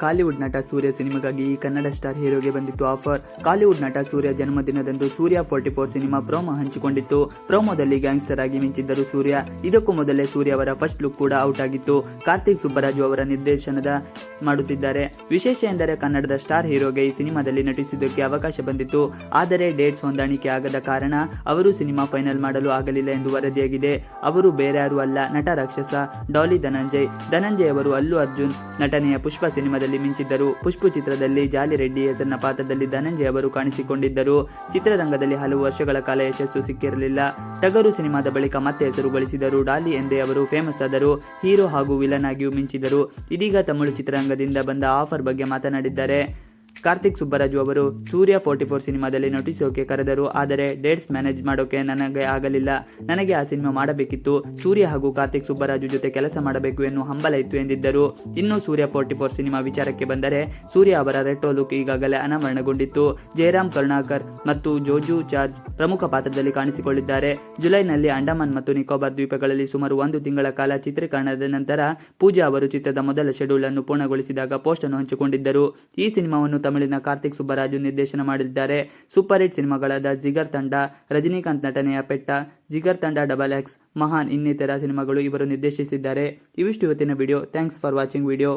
ಕಾಲಿವುಡ್ ನಟ ಸೂರ್ಯ ಸಿನಿಮಾಗಾಗಿ ಈ ಕನ್ನಡ ಸ್ಟಾರ್ ಹೀರೋಗೆ ಬಂದಿತ್ತು ಆಫರ್. ಕಾಲಿವುಡ್ ನಟ ಸೂರ್ಯ ಜನ್ಮದಿನದಂದು Suriya forty four cinema promo ಹಂಚಿಕೊಂಡಿತ್ತು. ಪ್ರೋಮೋದಲ್ಲಿ ಗ್ಯಾಂಗ್ಸ್ಟರ್ ಆಗಿ ಮಿಂಚಿದ್ದರು ಸೂರ್ಯ. ಇದಕ್ಕೂ ಮೊದಲೇ ಸೂರ್ಯ ಅವರ ಫಸ್ಟ್ ಲುಕ್ ಕೂಡ ಔಟ್ ಆಗಿತ್ತು. ಕಾರ್ತಿಕ್ ಸುಬ್ಬರಾಜು ಅವರ ನಿರ್ದೇಶನದ ಮಾಡುತ್ತಿದ್ದಾರೆ. ವಿಶೇಷ ಎಂದರೆ ಕನ್ನಡದ ಸ್ಟಾರ್ ಹೀರೋಗೆ ಈ ಸಿನಿಮಾದಲ್ಲಿ ನಟಿಸಿದ್ದಕ್ಕೆ ಅವಕಾಶ ಬಂದಿತ್ತು. ಆದರೆ ಡೇಟ್ಸ್ ಹೊಂದಾಣಿಕೆ ಆಗದ ಕಾರಣ ಅವರು ಸಿನಿಮಾ ಫೈನಲ್ ಮಾಡಲು ಆಗಲಿಲ್ಲ ಎಂದು ವರದಿಯಾಗಿದೆ. ಅವರು ಬೇರ್ಯಾರೂ ಅಲ್ಲ, ನಟ ರಾಕ್ಷಸ ಡಾಲಿ ಧನಂಜಯ್. ಧನಂಜಯ್ ಅವರು ಅಲ್ಲು ಅರ್ಜುನ್ ನಟನೆಯ ಪುಷ್ಪ ಸಿನಿಮಾದಲ್ಲಿ ಮಿಂಚಿದ್ದರು. ಪುಷ್ಪು ಚಿತ್ರದಲ್ಲಿ ಜಾಲಿ ರೆಡ್ಡಿ ಹೆಸರಿನ ಪಾತ್ರದಲ್ಲಿ ಧನಂಜಯ ಅವರು ಕಾಣಿಸಿಕೊಂಡಿದ್ದರು. ಚಿತ್ರರಂಗದಲ್ಲಿ ಹಲವು ವರ್ಷಗಳ ಕಾಲ ಯಶಸ್ಸು ಸಿಕ್ಕಿರಲಿಲ್ಲ. ಟಗರು ಸಿನಿಮಾದ ಬಳಿಕ ಮತ್ತೆ ಹೆಸರು ಗಳಿಸಿದರು. ಡಾಲಿ ಎಂದೇ ಅವರು ಫೇಮಸ್ ಆದರು. ಹೀರೋ ಹಾಗೂ ವಿಲನ್ ಆಗಿಯೂ ಮಿಂಚಿದರು ಇದೀಗ ತಮಿಳು ಚಿತ್ರರಂಗದಿಂದ ಬಂದ ಆಫರ್ ಬಗ್ಗೆ ಮಾತನಾಡಿದ್ದಾರೆ. ಕಾರ್ತಿಕ್ ಸುಬ್ಬರಾಜು ಅವರು ಸೂರ್ಯ ಫೋರ್ಟಿ ಫೋರ್ ಸಿನಿಮಾದಲ್ಲಿ ನಟಿಸೋಕೆ ಕರೆದರು, ಆದರೆ ಡೇಟ್ಸ್ ಮ್ಯಾನೇಜ್ ಮಾಡೋಕೆ ನನಗೆ ಆಗಲಿಲ್ಲ. ನನಗೆ ಆ ಸಿನಿಮಾ ಮಾಡಬೇಕಿತ್ತು. ಸೂರ್ಯ ಹಾಗೂ ಕಾರ್ತಿಕ್ ಸುಬ್ಬರಾಜು ಜೊತೆ ಕೆಲಸ ಮಾಡಬೇಕು ಎನ್ನುವ ಹಂಬಲ ಇತ್ತು ಎಂದಿದ್ದರು. ಇನ್ನು ಸೂರ್ಯ ಫೋರ್ಟಿ ಫೋರ್ ಸಿನಿಮಾ ವಿಚಾರಕ್ಕೆ ಬಂದರೆ ಸೂರ್ಯ ಅವರ ರೆಟ್ರೋ ಲುಕ್ ಈಗಾಗಲೇ ಅನಾವರಣಗೊಂಡಿತ್ತು. ಜಯರಾಮ್ ಕರುಣಾಕರ್ ಮತ್ತು ಜೋಜು ಚಾರ್ಜ್ ಪ್ರಮುಖ ಪಾತ್ರದಲ್ಲಿ ಕಾಣಿಸಿಕೊಂಡಿದ್ದಾರೆ ಜುಲೈನಲ್ಲಿ ಅಂಡಮಾನ್ ಮತ್ತು ನಿಕೋಬಾರ್ ದ್ವೀಪಗಳಲ್ಲಿ ಸುಮಾರು ಒಂದು ತಿಂಗಳ ಕಾಲ ಚಿತ್ರೀಕರಣದ ನಂತರ ಪೂಜಾ ಅವರು ಚಿತ್ರದ ಮೊದಲ ಶೆಡ್ಯೂಲ್ ಅನ್ನು ಪೂರ್ಣಗೊಳಿಸಿದಾಗ ಪೋಸ್ಟ್ ಅನ್ನು ಹಂಚಿಕೊಂಡಿದ್ದರು. ಈ ಸಿನಿಮಾವನ್ನು ತಮಿಳಿನ ಕಾರ್ತಿಕ್ ಸುಬ್ಬರಾಜು ನಿರ್ದೇಶನ ಮಾಡಿದ್ದಾರೆ. ಸೂಪರ್ ಹಿಟ್ ಸಿನಿಮಾಗಳಾದ ಜಿಗರ್ ತಂಡ, ರಜನಿಕಾಂತ್ ನಟನೆಯ ಪೆಟ್ಟ, ಜಿಗರ್ ತಂಡ ಡಬಲ್ ಎಕ್ಸ್, ಮಹಾನ್ ಇನ್ನಿತರ ಸಿನಿಮಾಗಳು ಇವರು ನಿರ್ದೇಶಿಸಿದ್ದಾರೆ. ಇವಿಷ್ಟು ಇವತ್ತಿನ video. Thanks for watching video.